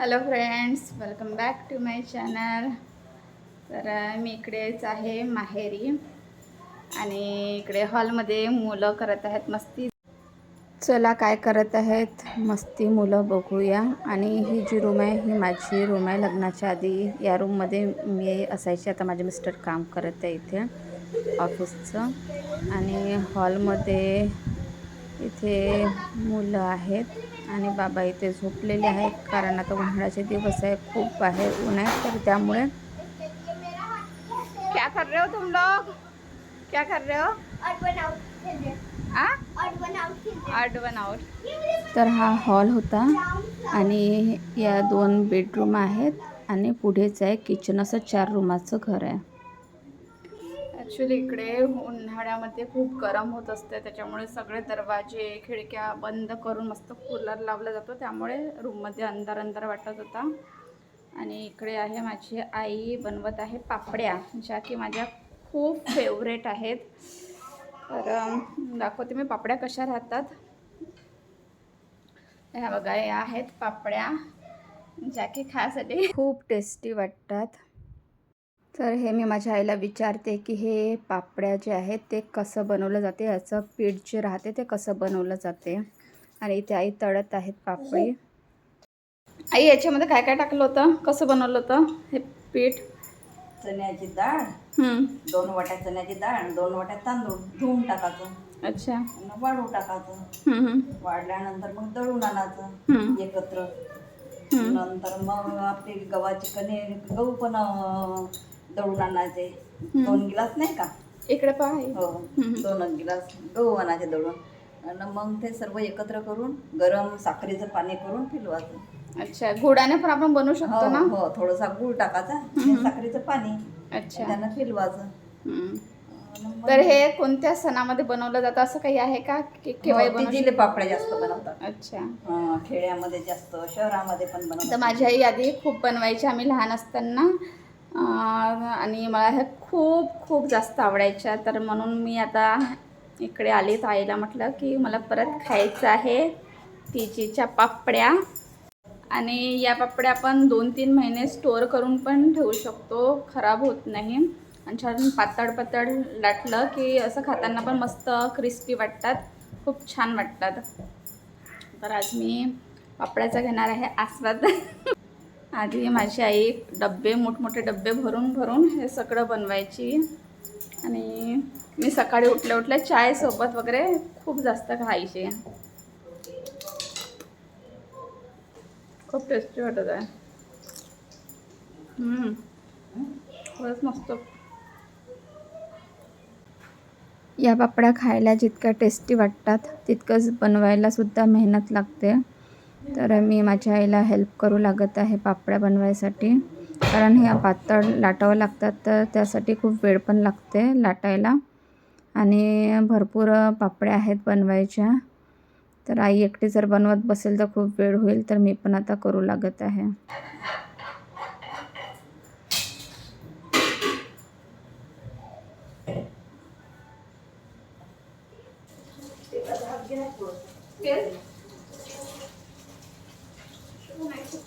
Hello friends welcome back to my channel तर मी इकडेच आहे माहेरी आणि इकडे हॉलमध्ये मुलं करत आहेत मस्ती. चला काय करत आहेत? मस्ती मुलं बघूया. आणि ही जी रूम आहे ही माझी रूम आहे. लग्नाच्या आधी या रूममध्ये मी असायची. आता माझे मिस्टर काम करत आहे इथे ऑफिसचं आणि हॉलमध्ये इथे मुलं आहेत आणि बाबा इथे झोपलेले आहेत कारण आता उन्हाळ्याचे दिवस आहे खूप बाहेर ऊन आहे तर त्यामुळे क्या कर रहे हो तुम लोग? क्या कर रहे हो? वन आउट तर हा हॉल होता आणि या दोन बेडरूम आहेत आणि पुढेच आहे किचन असं चार रूमाचं घर आहे. ॲक्च्युली इकडे उन्हाळ्यामध्ये खूप गरम होत असते. त्याच्यामुळे सगळे दरवाजे खिडक्या बंद करून मस्त कूलर लावला जातो. त्यामुळे रूममध्ये अंधार अंधार वाटत होता. आणि इकडे आहे माझी आई बनवत आहे पापड्या ज्या की माझ्या खूप फेवरेट आहेत. तर दाखवते मी पापड्या कशा राहतात. ह्या बघा या आहेत पापड्या ज्या की खासाठी खूप टेस्टी वाटतात. तर हे मी माझ्या आईला विचारते की हे पापड्या जे आहेत ते कसं बनवलं जाते? याचं पीठ जे राहते ते कसं बनवलं जाते? आणि इथे आई तळत आहेत पापडी. आई याच्यामध्ये काय काय टाकलं होतं? कसं बनवलं होतं हे पीठ? चण्याची डाळ दोन वाट्या चण्याची डाळ आणि दोन वाट्या तांदूळ धुवून टाकायचं. अच्छा. वाढू टाकायचं. वाढल्यानंतर मग दळून आणायचं एकत्र. नंतर मग आपली गव्हाची कणे गहू पण दळून आणायचे दोन गिलास नाही का? इकडे पहा. आई. हो हं. दोन गिलास गहू आणायचे दळून. आणि मग ते सर्व एकत्र करून गरम साखरेचं पाणी करून फिरवायचं अच्छा गुडाने पण आपण बनवू हो शकतो ना? हो थोडासा गुळ टाकायचा साखरेचं पाणी. अच्छा. त्यानं हं. मग- तर हे कोणत्या सणामध्ये बनवलं जातं? असं काही आहे का? हो, तिजिले पापड्या जास्त बनवतात? अच्छा. हा, खेड्यामध्ये जास्त शहरामध्ये पण बनवतात. माझी आई आधी खूप बनवायची. आम्ही लहान असताना आणि मला ह्या खूप खूप जास्त आवडायच्या तर म्हणून मी आता इकडे आले आईला म्हटलं की मला परत खायचं आहे तिचीच्या पापड्या. आणि या पापड्या आपण दोन तीन महिने स्टोअर करून पण ठेवू शकतो. खराब होत नाही. आणि छान पातळ पातळ लाटलं की असं खाताना पण मस्त क्रिस्पी वाटतात. खूप छान वाटतात. तर आज मी पापड्याचा घेणार आहे आस्वाद. आधी माझी आई डब्बे मोठमोठे डब्बे भरून भरून हे सगळं बनवायची. आणि मी सकाळी उठल्या उठल्या चायसोबत वगैरे खूप जास्त खायची. खूप टेस्टी वाटत आहे. खरंच मस्त. या पापड्या खायला जितक्या टेस्टी वाटतात तितकंच बनवायला सुद्धा मेहनत लागते. तर मी माझ्या आईला हेल्प करू लागत आहे पापड्या बनवायसाठी. कारण ह्या पातळ लाटावं लागतात तर त्यासाठी खूप वेळ पण लागते लाटायला. आणि भरपूर पापड्या आहेत बनवायच्या. तर आई एकटी जर बनवत बसेल तर खूप वेळ होईल तर मी पण आता करू लागत आहे.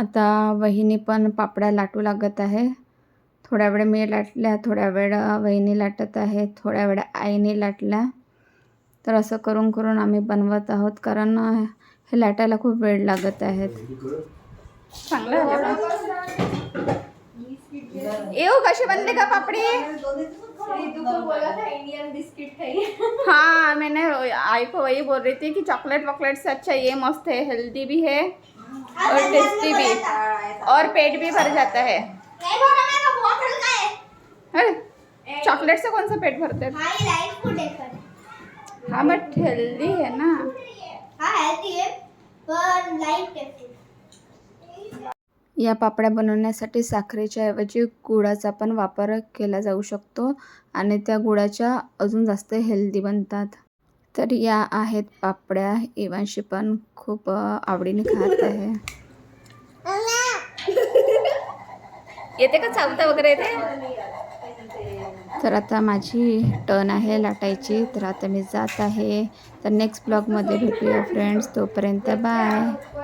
आता वहिनी पण पापड्या लाटू लागत आहे. थोड्या वेळ मी लाटल्या थोड्या वेळ वहिनी लाटत आहे थोड्या वेळ आईने लाटल्या. तर असं करून करून आम्ही बनवत आहोत कारण हे लाटायला खूप वेळ लागत आहेत चांगलं येऊ कशी बनले का पापडी? बोला हाँ मैंने आई को वही बोल रही थी कि चॉकलेट वॉकलेट से अच्छा ये मस्त है हेल्दी भी है. और टेस्टी भी। और पेट भी भर जाता है। है। चॉकलेट से कौन सा पेट भरते हैं? है पर। हाँ बट हेल्दी है ना। हाँ है है। या पापड्या बनवण्यासाठी साखरेच्या ऐवजी गुळाचा पण वापर केला जाऊ शकतो आणि त्या गुळाच्या अजून जास्त हेल्दी बनतात. तर या आहेत पापड्या. इवांशी पण खूप आवडीने खात आहे. येते का चावता वगैरे येते तर आता माझी टर्न आहे लाटायची. तर आता मी जात आहे. तर नेक्स्ट ब्लॉगमध्ये भेटूया फ्रेंड्स तोपर्यंत बाय